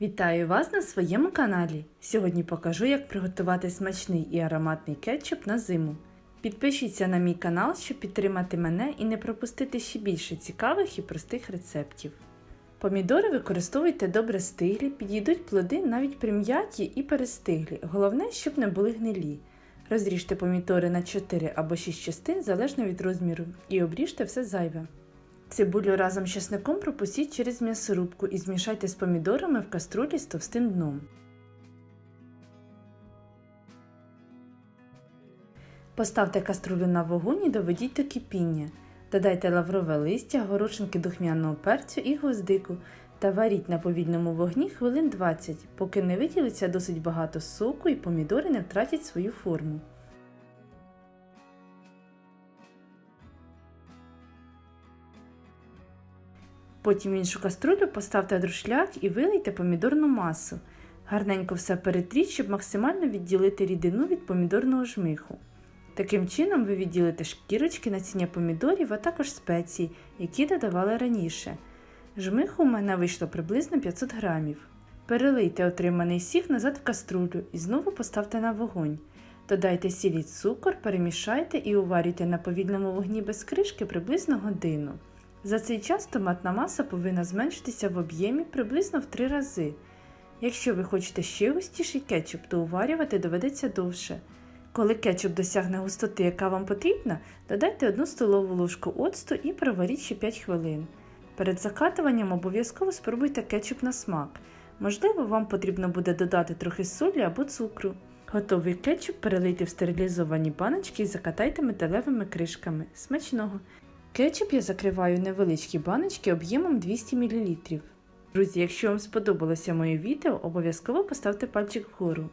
Вітаю вас на своєму каналі. Сьогодні покажу, як приготувати смачний і ароматний кетчуп на зиму. Підпишіться на мій канал, щоб підтримати мене і не пропустити ще більше цікавих і простих рецептів. Помідори використовуйте добре стиглі, підійдуть плоди навіть прим'яті і перестиглі. Головне, щоб не були гнилі. Розріжте помідори на 4 або 6 частин залежно від розміру і обріжте все зайве. Цибулю разом з чесником пропустіть через м'ясорубку і змішайте з помідорами в каструлі з товстим дном. Поставте каструлю на вогонь і доведіть до кипіння. Додайте лаврове листя, горошинки духмяного перцю і гвоздику та варіть на повільному вогні хвилин 20, поки не виділиться досить багато соку і помідори не втратять свою форму. Потім іншу каструлю поставте друшляк і вилийте помідорну масу. Гарненько все перетріть, щоб максимально відділити рідину від помідорного жмиху. Таким чином ви відділите шкірочки насіння помідорів, а також спеції, які додавали раніше. Жмиху у мене вийшло приблизно 500 грамів. Перелийте отриманий сік назад в каструлю і знову поставте на вогонь. Додайте сіль і цукор, перемішайте і уварюйте на повільному вогні без кришки приблизно годину. За цей час томатна маса повинна зменшитися в об'ємі приблизно в 3 рази. Якщо ви хочете ще густіший кетчуп, то уварювати доведеться довше. Коли кетчуп досягне густоти, яка вам потрібна, додайте 1 столову ложку оцту і проваріть ще 5 хвилин. Перед закатуванням обов'язково спробуйте кетчуп на смак. Можливо, вам потрібно буде додати трохи солі або цукру. Готовий кетчуп перелийте в стерилізовані баночки і закатайте металевими кришками. Смачного! Кетчуп я закриваю невеличкі баночки об'ємом 200 мл. Друзі, якщо вам сподобалося моє відео, обов'язково поставте пальчик вгору.